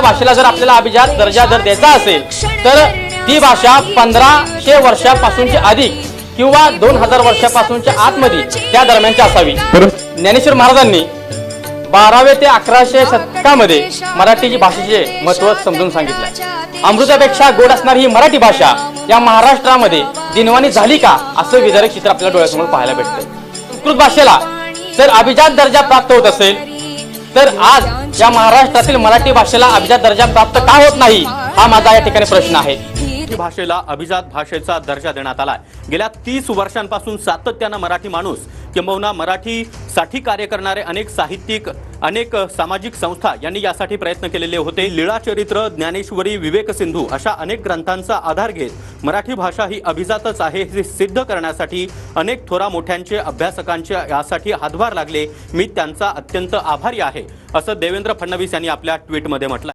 भाषेला जर आपल्याला अभिजात दर्जा जर द्यायचा असेल तर ती भाषा पंधराशे वर्षापासूनची अधिक किंवा दोन हजार वर्षापासूनच्या आतमध्ये त्या दरम्यानची असावी. ज्ञानेश्वर महाराजांनी बारावे ते अकराशे शतकामध्ये मराठी भाषेचे महत्त्व समजून सांगितलं. अमृतापेक्षा गोड असणारी ही मराठी भाषा या महाराष्ट्रामध्ये दिनवाणी झाली का असं विदारक चित्र आपल्या डोळ्यासमोर पाहायला भेटतं. संस्कृत भाषेला जर अभिजात दर्जा प्राप्त होत असेल तर आज या महाराष्ट्रातील मराठी भाषेला अभिजात दर्जा प्राप्त का होत नाही हा माझा या ठिकाणी प्रश्न आहे. मराठी भाषेला अभिजात भाषेचा दर्जा देण्यात आलाय. गेल्या तीस वर्षांपासून सातत्यानं मराठी माणूस किंबहुना मराठीसाठी कार्य करणारे अनेक साहित्यिक अनेक सामाजिक संस्था यांनी यासाठी प्रयत्न केलेले होते. लीळाचरित्र ज्ञानेश्वरी विवेक सिंधू अशा अनेक ग्रंथांचा आधार घेत मराठी भाषा ही अभिजातच आहे हे सिद्ध करण्यासाठी अनेक थोरा मोठ्यांचे अभ्यासकांचे यासाठी हातभार लागले. मी त्यांचा अत्यंत आभारी आहे असं देवेंद्र फडणवीस यांनी आपल्या ट्विटमध्ये म्हटलं